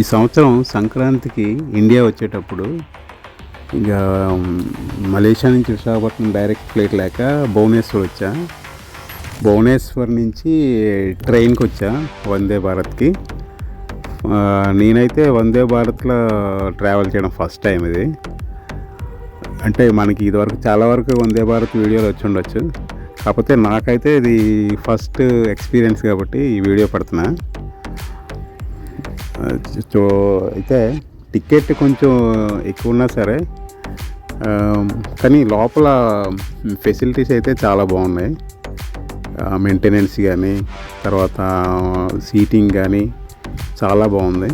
ఈ సంవత్సరం సంక్రాంతికి ఇండియా వచ్చేటప్పుడు ఇక మలేషియా నుంచి విశాఖపట్నం డైరెక్ట్ ఫ్లైట్ లేక భువనేశ్వర్ వచ్చా. భువనేశ్వర్ నుంచి ట్రైన్కి వచ్చా వందే భారత్కి. నేనైతే వందే భారత్లో ట్రావెల్ చేయడం ఫస్ట్ టైం ఇది. అంటే మనకి ఇదివరకు చాలా వరకు వందే భారత్ వీడియోలు వచ్చి ఉండొచ్చు. కాకపోతే నాకైతే ఇది ఫస్ట్ ఎక్స్పీరియన్స్ కాబట్టి ఈ వీడియో పడుతున్నా. అయితే టికెట్ కొంచెం ఎక్కువ ఉన్నా సరే కానీ లోపల ఫెసిలిటీస్ అయితే చాలా బాగున్నాయి. మెయింటెనెన్స్ కానీ తర్వాత సీటింగ్ కానీ చాలా బాగుంది.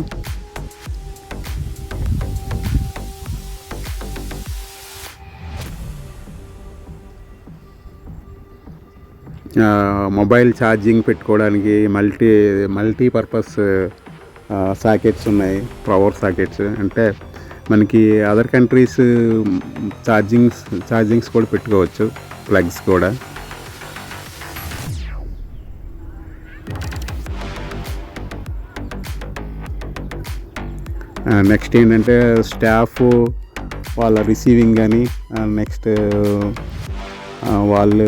మొబైల్ ఛార్జింగ్ పెట్టుకోవడానికి మల్టీ మల్టీపర్పస్ సాకెట్స్ ఉన్నాయి పవర్ సాకెట్స్ అంటే మనకి అదర్ కంట్రీస్ ఛార్జింగ్స్ ఛార్జింగ్స్ కూడా పెట్టుకోవచ్చు ప్లగ్స్ కూడా. నెక్స్ట్ ఏంటంటే స్టాఫ్ వాళ్ళ రిసీవింగ్ కానీ నెక్స్ట్ వాళ్ళు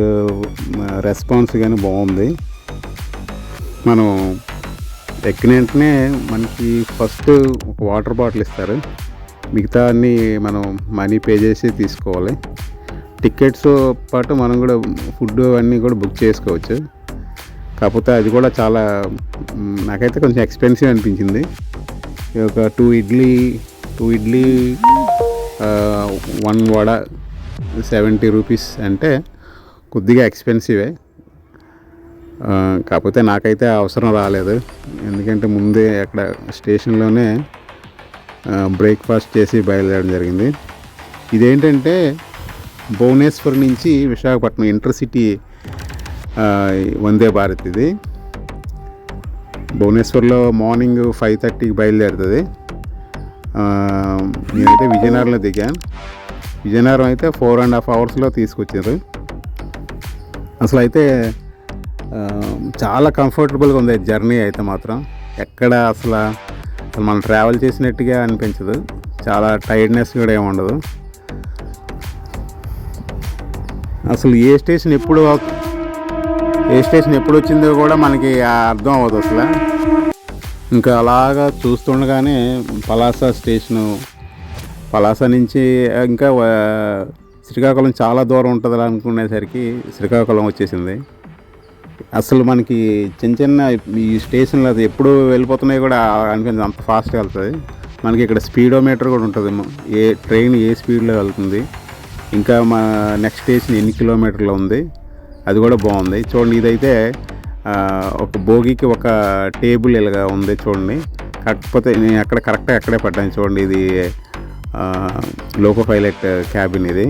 రెస్పాన్స్ కానీ బాగుంది. మనం ఎక్కిన వెంటనే మనకి ఫస్ట్ ఒక వాటర్ బాటిల్ ఇస్తారు. మిగతా అన్ని మనం మనీ పే చేసి తీసుకోవాలి. టికెట్స్ పాటు మనం కూడా ఫుడ్ అన్నీ కూడా బుక్ చేసుకోవచ్చు. కాకపోతే అది కూడా చాలా నాకైతే కొంచెం ఎక్స్పెన్సివ్ అనిపించింది. ఒక two idli two idli one vada seventy rupees అంటే కొద్దిగా ఎక్స్పెన్సివే. కాకపోతే నాకైతే అవసరం రాలేదు. ఎందుకంటే ముందే అక్కడ స్టేషన్లోనే బ్రేక్ఫాస్ట్ చేసి బయలుదేరడం జరిగింది. ఇదేంటంటే భువనేశ్వర్ నుంచి విశాఖపట్నం ఇంటర్సిటీ వందే భారత్ ఇది. భువనేశ్వర్లో మార్నింగ్ ఫైవ్ థర్టీకి బయలుదేరుతుంది. నేనైతే విజయనగరంలో దిగాను. విజయనగరం అయితే ఫోర్ అండ్ హాఫ్ అవర్స్లో తీసుకొచ్చారు. అసలు అయితే చాలా కంఫర్టబుల్గా ఉంది. జర్నీ అయితే మాత్రం ఎక్కడ అసలు అసలు మనం ట్రావెల్ చేసినట్టుగా అనిపించదు. చాలా టైర్డ్నెస్ కూడా ఏమి ఉండదు. అసలు ఏ స్టేషన్ ఎప్పుడు ఏ స్టేషన్ ఎప్పుడు వచ్చిందో కూడా మనకి అర్థం అవ్వదు అసలు. ఇంకా అలాగా చూస్తుండగానే పలాస స్టేషను పలాస నుంచి ఇంకా శ్రీకాకుళం చాలా దూరం ఉంటుంది అనుకునేసరికి శ్రీకాకుళం వచ్చేసింది. అసలు మనకి చిన్న చిన్న ఈ స్టేషన్లో అది ఎప్పుడు వెళ్ళిపోతున్నాయి కూడా అనిపించింది. అంత ఫాస్ట్గా వెళ్తుంది. మనకి ఇక్కడ స్పీడోమీటర్ కూడా ఉంటుంది. ఏ ట్రైన్ ఏ స్పీడ్లో వెళ్తుంది. ఇంకా మా నెక్స్ట్ స్టేషన్ ఎన్ని కిలోమీటర్లు ఉంది. అది కూడా బాగుంది. చూడండి ఇదైతే ఒక భోగికి ఒక టేబుల్ ఇలాగా ఉంది చూడండి. కాకపోతే నేను అక్కడ కరెక్ట్గా అక్కడే పడ్డాను చూడండి. ఇది లోకో పైలట్ క్యాబిన్ ఇది.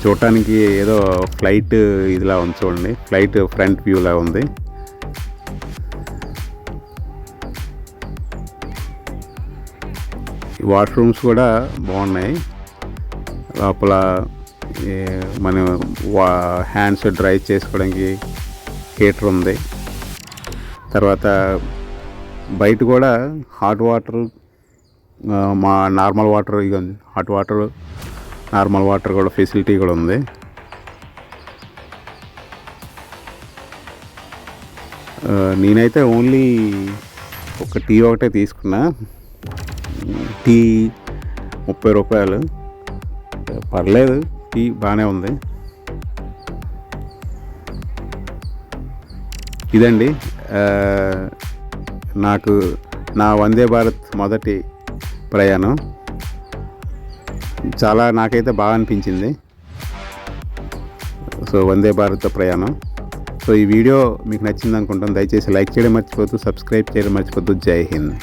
చూడటానికి ఏదో ఫ్లైట్ ఇదిలా ఉంది చూడండి. ఫ్లైట్ ఫ్రంట్ వ్యూలా ఉంది. వాష్రూమ్స్ కూడా బాగున్నాయి. లోపల మనం వా హ్యాండ్స్ డ్రై చేసుకోవడానికి హీటర్ ఉంది. తర్వాత బయట కూడా హాట్ వాటర్ మా నార్మల్ వాటర్ ఇక హాట్ వాటర్ నార్మల్ వాటర్ కూడా ఫెసిలిటీ కూడా ఉంది. నేనైతే ఓన్లీ ఒక టీ ఒకటే తీసుకున్నా. టీ ముప్పై రూపాయలు. పర్లేదు టీ బాగానే ఉంది. ఇదండి. నాకు నా వందే భారత్ మొదటి ప్రయాణం. చాలా నాకైతే బాగా అనిపించింది. సో వందే భారత్ ప్రయాణం. సో ఈ వీడియో మీకు నచ్చింది అనుకుంటాను దయచేసి లైక్ చేయడం మర్చిపోద్దు సబ్స్క్రైబ్ చేయడం మర్చిపోద్దు జై హింద్.